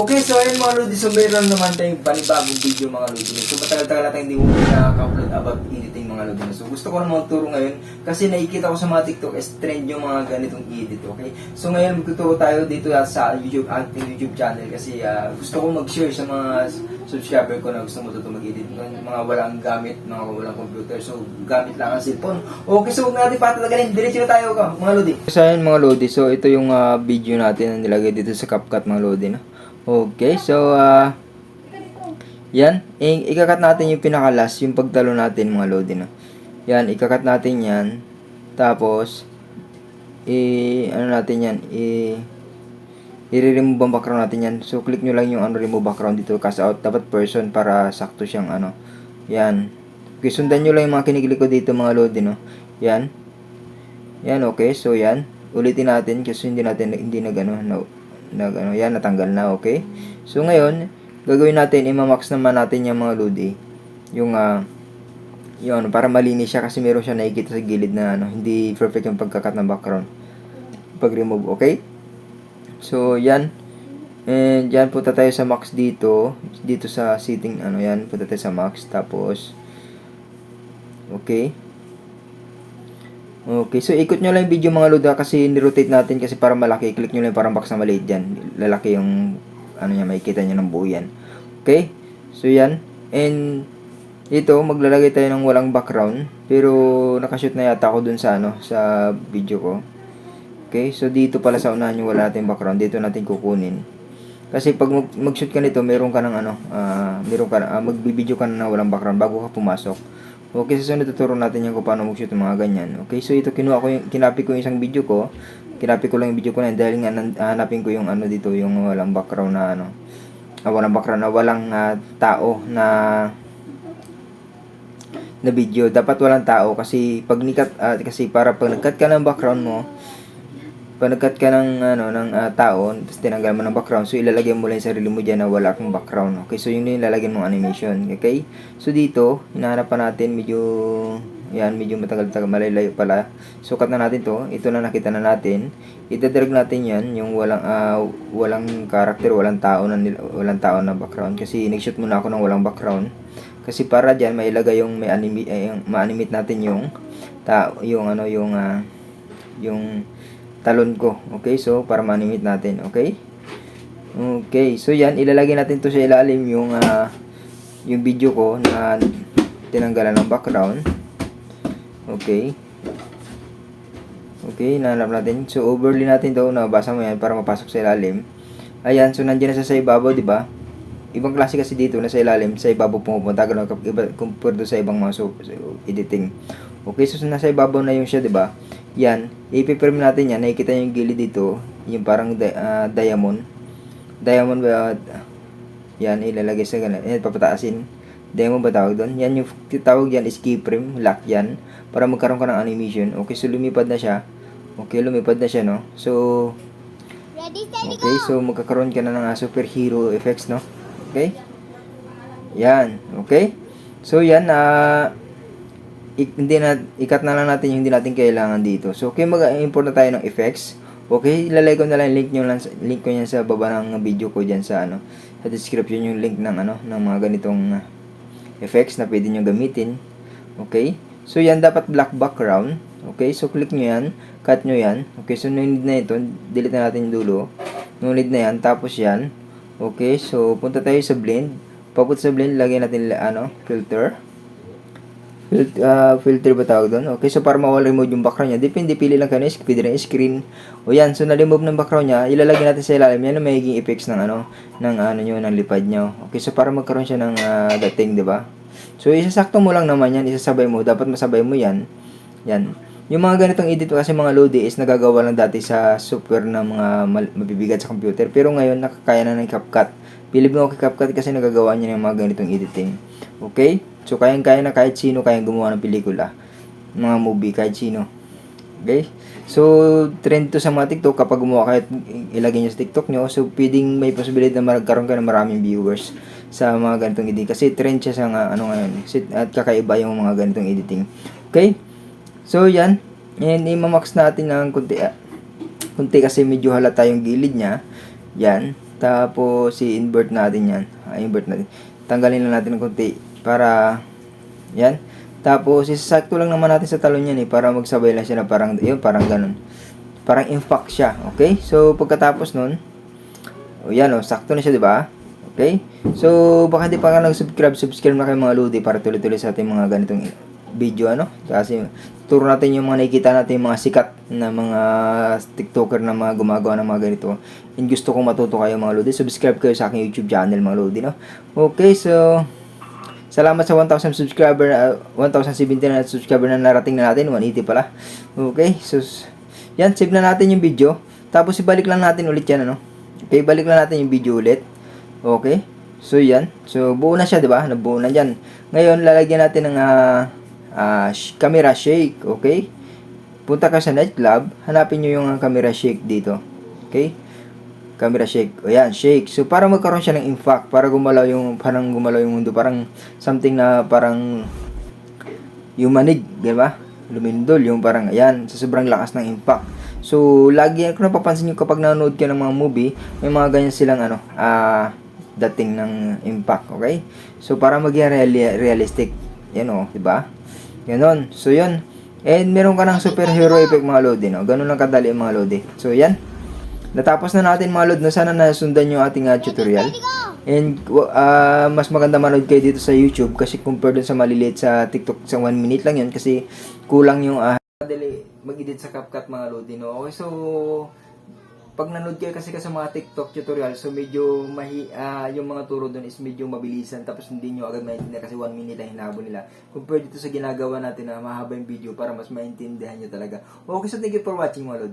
Okay, so ayun mga Lodi, so meron naman tayong panibagong video mga Lodi. So matagal-tagal natin hindi mo nakaka-upload about editing mga Lodi. So gusto ko naman magturo ngayon kasi nakikita ko sa mga TikTok is trend yung mga ganitong edit, okay? So ngayon magtuturo tayo dito sa YouTube, ating YouTube channel kasi ah, gusto ko mag-share sa mga subscriber ko na gusto mo ito mag-edit. Mga walang gamit, mga walang computer, so gamit lang ang cellphone. Okay, so huwag natin patatagalin, diretso na tayo ka, mga Lodi. So ayun mga Lodi, so ito yung ah, video natin na nilagay dito sa CapCut mga Lodi, no? Okay, so ah yan, i- ikakat natin yung pinakalas, yung pagtalo natin mga lodi no. Yan, ikakat natin yan. Tapos i ano natin yan, i i-remove ang background natin yan. So click nyo lang yung ano remove background dito cast out dapat person para sakto siyang ano. Yan. Okay, sundan nyo lang yung mga kiniklik ko dito mga lodi no. Yan. Yan okay. So yan. Ulitin natin kasi hindi natin hindi na gano no, nag ano yan natanggal na okay. So ngayon, gagawin natin i-max naman natin yung mga lodi. Yung ah yung ano, para malinis siya kasi meron siya nakikita sa gilid na ano, hindi perfect yung pagkakat ng background. Pag-remove, okay? So, yan. And yan, punta tayo sa max dito. Dito sa setting, ano yan, punta tayo sa max. Tapos, okay. Okay, so ikot nyo lang yung video mga luda kasi nirotate natin kasi para malaki. Click nyo lang parang box na maliit dyan. Lalaki yung, ano niya, makikita nyo ng buo yan. Okay? So, yan. And, dito, maglalagay tayo ng walang background. Pero, nakashoot na yata ako dun sa, ano, sa video ko. Okay? So, dito pala sa unahan yung wala natin background. Dito natin kukunin. Kasi pag mag- mag-shoot ka nito, meron ka ng ano, ah, meron ka, uh, magbibideo ka na walang background bago ka pumasok. Okay, so sunod tuturo natin yan kung paano mag-shoot mga ganyan. Okay, so ito kinuha ko yung, kinapi ko yung isang video ko. Kinapi ko lang yung video ko na dahil nga hanapin ko yung ano dito, yung walang background na ano. Ah, walang background na walang ah, tao na na video. Dapat walang tao kasi pag nikat ah, kasi para pag nagkat ka ng background mo, pag ka ng ano ng ah, tao, tapos tinanggal mo ng background, so ilalagay mo lang yung sarili mo diyan na wala kang background. Okay, so yun yung ilalagay mong animation. Okay? So dito, hinahanap pa natin medyo yan, medyo matagal-tagal malalayo pala. Sukat na natin to. Ito na nakita na natin. Itadrag natin yan, yung walang ah, walang character, walang tao na walang tao na background kasi nag-shoot muna ako ng walang background. Kasi para diyan mailagay yung may anime eh, yung ma-animate natin yung ta yung ano yung ah, yung talon ko. Okay? So, para ma-animate natin. Okay? Okay. So, yan. Ilalagay natin to sa ilalim yung ah, yung video ko na tinanggalan ng background. Okay. Okay, nahanap natin. So, overlay natin to. Nabasa mo yan para mapasok sa ilalim. Ayan. So, nandiyan na siya sa ibabaw, di ba? Ibang klase kasi dito na sa ilalim, sa ibabaw pumupunta. Ganun, compared sa ibang mga so, so, editing. Okay, so nasa ibabaw na yung siya, di ba? Yan, ipiprime natin yan. Nakikita nyo yung gilid dito, yung parang di- ah, diamond. Diamond ba? yan, ilalagay sa ganun. Yan, papataasin. Diamond ba tawag doon? Yan yung tawag yan is keyframe, lock yan. Para magkaroon ka ng animation. Okay, so lumipad na siya. Okay, lumipad na siya, no? So, Okay, so magkakaroon ka na ng ah, superhero effects, no? Okay? Yan, okay? So, yan, ah, hindi na, ikat na lang natin yung hindi natin kailangan dito. So, okay, mag-import na tayo ng effects. Okay, ilalagay ko na lang link nyo lang, link ko yan sa baba ng video ko dyan sa, ano, sa description yung link ng, ano, ng mga ganitong ah, effects na pwede nyo gamitin. Okay? So, yan dapat black background. Okay? So, click nyo yan. Cut nyo yan. Okay? So, no need na ito. Delete na natin dulo. No need na yan. Tapos yan. Okay? So, punta tayo sa blend. Papunta sa blend, lagyan natin ano, filter. Filter, filter ba tawag doon? Okay, so para mawala remove yung background niya, depende, pili lang kayo, pwede rin screen. O yan, so na-remove ng background niya, ilalagay natin sa ilalim. Yan ang magiging effects ng ano, ng ano nyo, ng lipad nyo. Okay, so para magkaroon siya ng ah, dating, di ba? So, isasakto mo lang naman yan, isasabay mo, dapat masabay mo yan. Yan. Yung mga ganitong edit kasi mga Lodi is nagagawa lang dati sa software na mga mabibigat sa computer. Pero ngayon, nakakaya na ng CapCut. Bilib mo kay CapCut kasi nagagawa niya ng mga ganitong editing. Okay? So, kayang-kaya na kahit sino kayang gumawa ng pelikula. Mga movie, kahit sino. Okay? So, trend to sa mga TikTok kapag gumawa kahit ilagay nyo sa TikTok nyo. So, pwedeng may posibilidad na magkaroon ka ng maraming viewers sa mga ganitong editing. Kasi trend siya sa nga, ano ngayon. At kakaiba yung mga ganitong editing. Okay? So, yan. And imamax natin ng kunti. ah, Kunti kasi medyo halata yung gilid niya. Yan. Tapos, i-invert natin yan. Ah, invert natin. Tanggalin lang natin ng konti para, yan. Tapos, isasakto lang naman natin sa talon yan eh, para magsabay lang siya na parang, yun, parang ganun. Parang impact siya, okay? So, pagkatapos nun, o yan o, sakto na siya, di ba? Okay? So, baka hindi pa ka nag-subscribe, subscribe na kayo mga Lodi para tuloy-tuloy sa ating mga ganitong video, ano? Kasi, turo natin yung mga nakikita natin, yung mga sikat na mga TikToker na mga gumagawa ng mga ganito. And gusto kong matuto kayo mga Lodi, subscribe kayo sa aking YouTube channel mga Lodi, no? Okay, so, Salamat sa 1,000 subscriber, uh, 1,017 na subscriber na narating na natin, 180 pala. Okay, so, yan, save na natin yung video. Tapos, ibalik lang natin ulit yan, ano? Okay, balik lang natin yung video ulit. Okay, so yan. So, buo na siya, di ba? Nabuo na dyan. Ngayon, lalagyan natin ng ah, ah, sh- camera shake, okay? Punta ka sa nightclub, hanapin nyo yung ah, camera shake dito. Okay? Camera shake. O yan, shake. So, para magkaroon siya ng impact, para gumalaw yung, parang gumalaw yung mundo, parang something na parang yung manig, di ba? Lumindol, yung parang, ayan, sa sobrang lakas ng impact. So, lagi, kung napapansin nyo kapag nanonood ka ng mga movie, may mga ganyan silang, ano, ah, dating ng impact, okay? So, para maging reali- realistic, yan o, di ba? Ganon. So, yun. And meron ka ng superhero effect mga lodi, no? Ganun lang kadali mga lodi. So, yan. Natapos na natin mga lod, no? sana nasundan yung ating ah, tutorial. And ah, mas maganda manood kayo dito sa YouTube kasi compare dun sa maliliit sa TikTok sa 1 minute lang yun kasi kulang yung ah, madali mag-edit sa CapCut mga lodi, no? Okay, so pag nanood kayo kasi ka sa mga TikTok tutorial, so medyo mahi, ah, yung mga turo doon is medyo mabilisan tapos hindi nyo agad maintindihan kasi 1 minute lang hinabo nila. Compare dito sa ginagawa natin na mahaba yung video para mas maintindihan nyo talaga. Okay, so thank you for watching mga lodi.